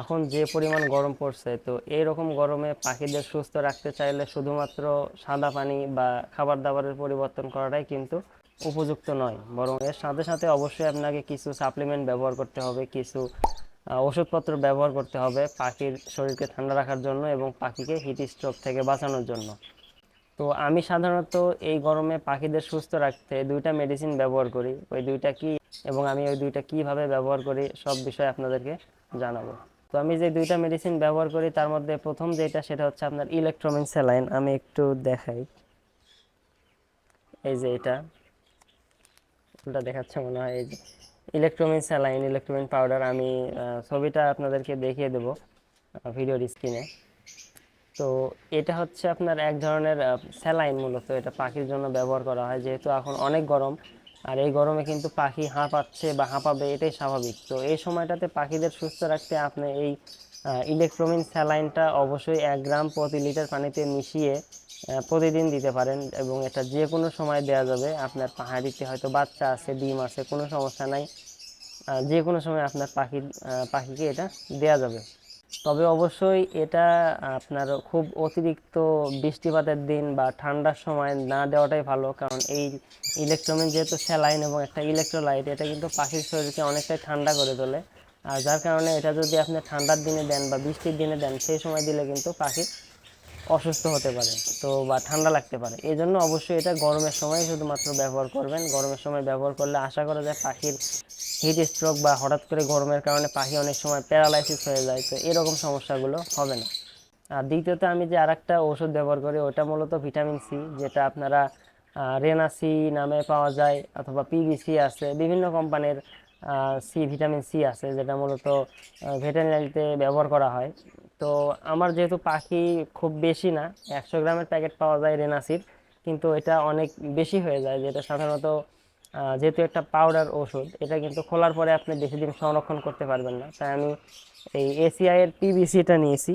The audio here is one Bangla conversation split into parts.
এখন যে পরিমাণ গরম পড়ছে, তো এইরকম গরমে পাখিদের সুস্থ রাখতে চাইলে শুধুমাত্র সাদা পানি বা খাবার দাবারের পরিবর্তন করাটাই কিন্তু উপযুক্ত নয়। বরং এর সাথে সাথে অবশ্যই আপনাকে কিছু সাপ্লিমেন্ট ব্যবহার করতে হবে, কিছু ওষুধপত্র ব্যবহার করতে হবে পাখির শরীরকে ঠান্ডা রাখার জন্য এবং পাখিকে হিট স্ট্রোক থেকে বাঁচানোর জন্য। তো আমি সাধারণত এই গরমে পাখিদের সুস্থ রাখতে দুইটা মেডিসিন ব্যবহার করি। ওই দুইটা কি এবং আমি ওই দুইটা কীভাবে ব্যবহার করি সব বিষয়ে আপনাদেরকে জানাব। তো আমি যে দুইটা মেডিসিন ব্যবহার করি, তার মধ্যে প্রথম যেটা, সেটা হচ্ছে আপনার ইলেকট্রোমিন স্যালাইন আমি একটু দেখাই। এই যে এটা। এটা দেখাচ্ছে মনে হয়, এই যে। ইলেকট্রোমিন স্যালাইন ইলেকট্রোমিন পাউডার আমি ছবিটা আপনাদেরকে দেখিয়ে দেবো ভিডিওর স্ক্রিনে তো এটা হচ্ছে আপনার এক ধরনের স্যালাইন মূলত। এটা পাখির জন্য ব্যবহার করা হয়, যেহেতু এখন অনেক গরম। আর এই গরমে কিন্তু পাখি হাঁপাচ্ছে বা হাঁপাবে, এটাই স্বাভাবিক। তো এই সময়টাতে পাখিদের সুস্থ রাখতে আপনি এই ইলেকট্রোমিন স্যালাইনটা অবশ্যই এক গ্রাম প্রতি লিটার পানিতে মিশিয়ে প্রতিদিন দিতে পারেন এবং এটা যে কোনো সময় দেওয়া যাবে। আপনার পাহাড়িতে হয়তো বাচ্চা আছে, ডিম আছে, কোনো সমস্যা নাই। যে কোনো সময় আপনার পাখি পাখিকে এটা দেওয়া যাবে। তবে অবশ্যই এটা আপনার খুব অতিরিক্ত বৃষ্টিপাতের দিন বা ঠান্ডার সময় না দেওয়াটাই ভালো, কারণ এই ইলেকট্রোমিন যেহেতু স্যালাইন এবং একটা ইলেকট্রোলাইট এটা কিন্তু পাখির শরীরকে অনেকটাই ঠান্ডা করে তোলে। আর যার কারণে এটা যদি আপনি ঠান্ডার দিনে দেন বা বৃষ্টির দিনে দেন, সেই সময় দিলে কিন্তু পাখি অসুস্থ হতে পারে, তো বা ঠান্ডা লাগতে পারে। এই জন্য অবশ্যই এটা গরমের সময় শুধুমাত্র ব্যবহার করবেন। গরমের সময় ব্যবহার করলে আশা করা যায় পাখির হিট স্ট্রোক বা হঠাৎ করে গরমের কারণে পাখি অনেক সময় প্যারালাইসিস হয়ে যায়, তো এরকম সমস্যাগুলো হবে না। আর দ্বিতীয়ত আমি যে আরেকটা ওষুধ ব্যবহার করি, ওটা মূলত ভিটামিন সি, যেটা আপনারা রেনাসি নামে পাওয়া যায়, অথবা পিভিসি আছে, বিভিন্ন কোম্পানির সি, ভিটামিন সি আছে, যেটা মূলত ভেটেরিনারিতে ব্যবহার করা হয়। তো আমার যেহেতু পাখি খুব বেশি না, একশো গ্রামের প্যাকেট পাওয়া যায় রেনাসির, কিন্তু এটা অনেক বেশি হয়ে যায় যেটা সাধারণত যেহেতু একটা পাউডার ওষুধ, এটা কিন্তু খোলার পরে আপনি বেশি দিন সংরক্ষণ করতে পারবেন না। তাই আমি এই এসিআই এর পিভিসিটা নিয়েছি।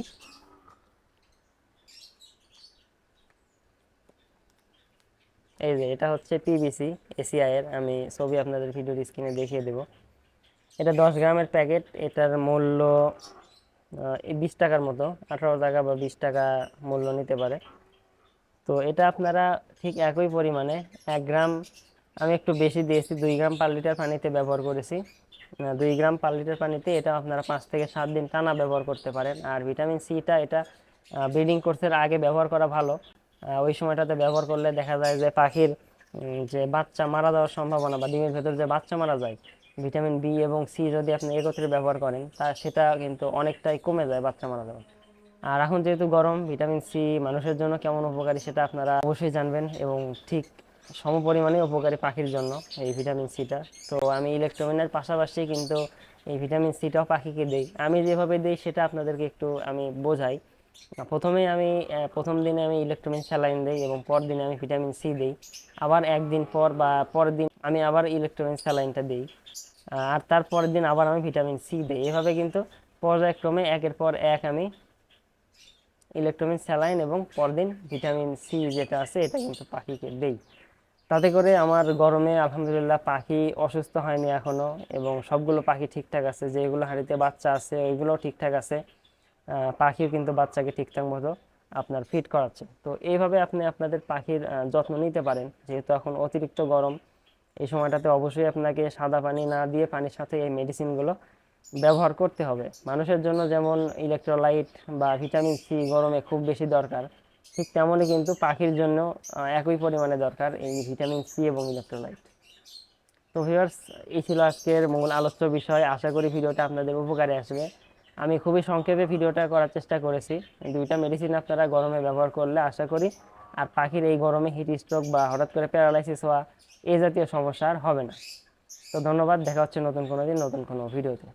এই যে, এটা হচ্ছে পিভিসি এসিআই এর, আমি ছবি আপনাদের ভিডিওর স্ক্রিনে দেখিয়ে দেব। এটা দশ গ্রামের প্যাকেট, এটার মূল্য বিশ টাকার মতো, আঠারো টাকা বা বিশ টাকা মূল্য নিতে পারে। তো এটা আপনারা ঠিক একই পরিমাণে এক গ্রাম, আমি একটু বেশি দিয়েছি, দুই গ্রাম পার লিটার পানিতে ব্যবহার করেছি। দুই গ্রাম পার লিটার পানিতে এটা আপনারা পাঁচ থেকে সাত দিন টানা ব্যবহার করতে পারেন। আর ভিটামিন সিটা এটা ব্রিডিং কোর্সের আগে ব্যবহার করা ভালো। ওই সময়টাতে ব্যবহার করলে দেখা যায় যে পাখির যে বাচ্চা মারা যাওয়ার সম্ভাবনা বা ডিমের ভেতর যে বাচ্চা মারা যায় ভিটামিন বি এবং সি যদি আপনি একত্রে ব্যবহার করেন, তা সেটা কিন্তু অনেকটাই কমে যায় বাচ্চা মারা যাওয়া আর এখন যেহেতু গরম, ভিটামিন সি মানুষের জন্য কেমন উপকারী সেটা আপনারা অবশ্যই জানবেন এবং ঠিক সমপরিমাণে উপকারী পাখির জন্য এই ভিটামিন সিটা তো আমি ইলেকট্রোমিনের পাশাপাশি কিন্তু এই ভিটামিন সিটাও পাখিকে দেই। আমি যেভাবে দিই সেটা আপনাদেরকে একটু আমি বোঝাই। প্রথমেই আমি প্রথম দিনে আমি ইলেকট্রোমিন স্যালাইন দিই এবং পর দিনে আমি ভিটামিন সি দিই। আবার একদিন পর বা পরের দিন আমি আবার ইলেকট্রোমিন স্যালাইনটা দিই। আর তারপরের দিন আবার আমি ভিটামিন সি দিই। এভাবে কিন্তু পর্যায়ক্রমে একের পর এক আমি ইলেকট্রোমিন স্যালাইন এবং পরদিন ভিটামিন সি যেটা আছে, এটা কিন্তু পাখিকে দেই। তাতে করে আমার গরমে আলহামদুলিল্লাহ পাখি অসুস্থ হয়নি এখনও এবং সবগুলো পাখি ঠিকঠাক আছে, যেগুলো হাঁড়িতে বাচ্চা আছে, ওইগুলোও ঠিকঠাক আছে। পাখিও কিন্তু বাচ্চাকে ঠিকঠাক মতো আপনার ফিট করাচ্ছে। তো এইভাবে আপনি আপনাদের পাখির যত্ন নিতে পারেন। যেহেতু এখন অতিরিক্ত গরম, এই সময়টাতে অবশ্যই আপনাকে সাদা পানি না দিয়ে পানির সাথে এই মেডিসিনগুলো ব্যবহার করতে হবে। মানুষের জন্য যেমন ইলেকট্রোলাইট বা ভিটামিন সি গরমে খুব বেশি দরকার, ঠিক তেমনই কিন্তু পাখির জন্য একই পরিমাণে দরকার এই ভিটামিন সি এবং ইলেকট্রোলাইট তো ভিউয়ার্স এই ছিল আজকের মূল আলোচ্য বিষয়। আশা করি ভিডিওটা আপনাদের উপকারে আসবে। আমি খুবই সংক্ষেপে ভিডিওটা করার চেষ্টা করেছি। দুইটা মেডিসিন আপনারা গরমে ব্যবহার করলে আশা করি আর পাখির এই গরমে হিট স্ট্রোক বা হঠাৎ করে প্যারালাইসিস হওয়া এই জাতীয় সমস্যা আর হবে না। তো ধন্যবাদ, দেখা হচ্ছে নতুন কোনো দিন, নতুন কোনো ভিডিওতে।